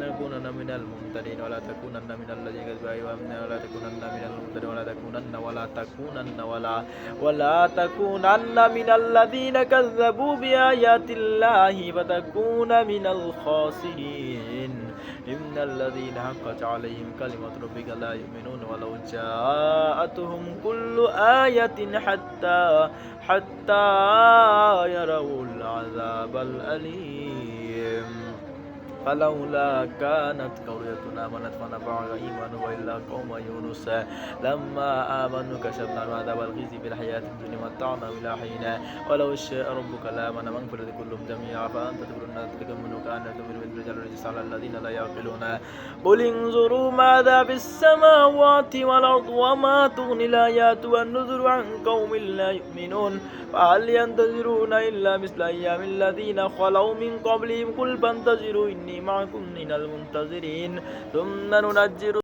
نكونن من الممترين ولا تكونن من الذين كذبوا ولا تكونن من الممترين ولا تكونن ولا تكونن ولا ولا تكونن من الذين كذبوا بآيات الله فتكون من الخاسرين. إن الذين حقت عليهم كلمة ربك لا يؤمنون ولو جاءتهم كل آية حتى حتى يروا العذاب الأليم. فلولا كانت قرية آمنت فنفعها إيمانها إلا قوم يونس. لما آمنوا كشفنا عنهم عذاب الخزي في الحياة الدنيا متعنا إلى حين. ولو شاء ربك لآمن من في كلهم جميعا. فأنت تقول الناس تكمل من رجال الرجس على الذين لا يعقلون. قل انظروا ماذا في السماوات والأرض وما تغني الآيات والنذر عن قوم لا يؤمنون. فهل ينتظرون إلا مثل أيام الذين خلوا من قبلهم؟ قل فانتظروا إني معكم من المنتظرين. ثم ننجر